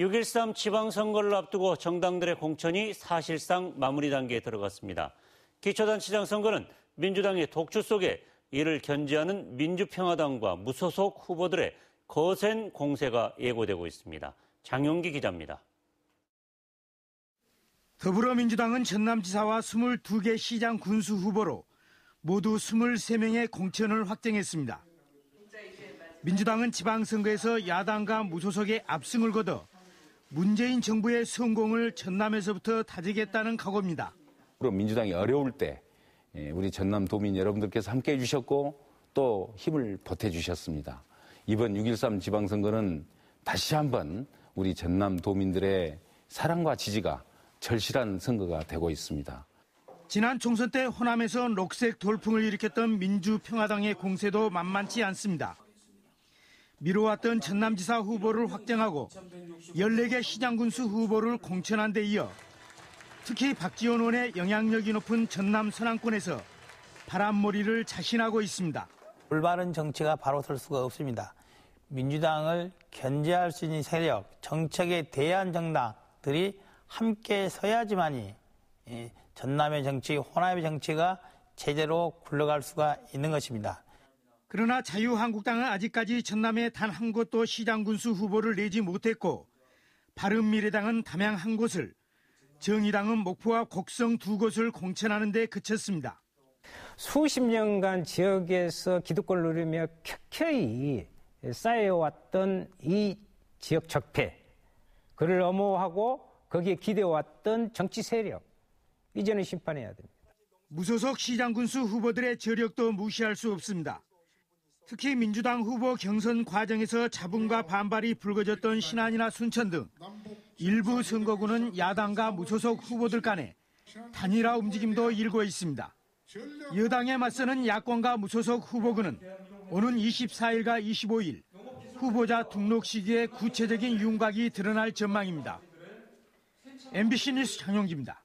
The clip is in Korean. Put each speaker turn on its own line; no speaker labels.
6.13 지방선거를 앞두고 정당들의 공천이 사실상 마무리 단계에 들어갔습니다. 기초단체장 선거는 민주당의 독주 속에 이를 견제하는 민주평화당과 무소속 후보들의 거센 공세가 예고되고 있습니다. 장용기 기자입니다.
더불어민주당은 전남지사와 22개 시장 군수 후보로 모두 23명의 공천을 확정했습니다. 민주당은 지방선거에서 야당과 무소속의 압승을 거둬 문재인 정부의 성공을 전남에서부터 다지겠다는 각오입니다.
민주당이 어려울 때 예, 우리 전남 도민 여러분들께서 함께 해주셨고 또 힘을 보태주셨습니다. 이번 6.13 지방선거는 다시 한번 우리 전남 도민들의 사랑과 지지가 절실한 선거가 되고 있습니다.
지난 총선 때 호남에서 녹색 돌풍을 일으켰던 민주평화당의 공세도 만만치 않습니다. 미뤄왔던 전남지사 후보를 확정하고 14개 시장군수 후보를 공천한 데 이어 특히 박지원 의원의 영향력이 높은 전남 서남권에서 바람몰이를 자신하고 있습니다.
올바른 정치가 바로 설 수가 없습니다. 민주당을 견제할 수 있는 세력, 정책에 대한 정당들이 함께 서야지만이 전남의 정치, 호남의 정치가 제대로 굴러갈 수가 있는 것입니다.
그러나 자유한국당은 아직까지 전남에 단 한 곳도 시장군수 후보를 내지 못했고 바른미래당은 담양 한 곳을 정의당은 목포와 곡성 두 곳을 공천하는 데 그쳤습니다.
수십 년간 지역에서 기득권을 누리며 켜켜이 쌓여왔던 이 지역 적폐, 그를 엄호하고 거기에 기대왔던 정치 세력, 이제는 심판해야 됩니다.
무소속 시장군수 후보들의 저력도 무시할 수 없습니다. 특히 민주당 후보 경선 과정에서 자분과 반발이 불거졌던 신안이나 순천 등 일부 선거구는 야당과 무소속 후보들 간에 단일화 움직임도 일고 있습니다. 여당에 맞서는 야권과 무소속 후보군은 오는 24일과 25일 후보자 등록 시기에 구체적인 윤곽이 드러날 전망입니다. MBC 뉴스 장용기입니다.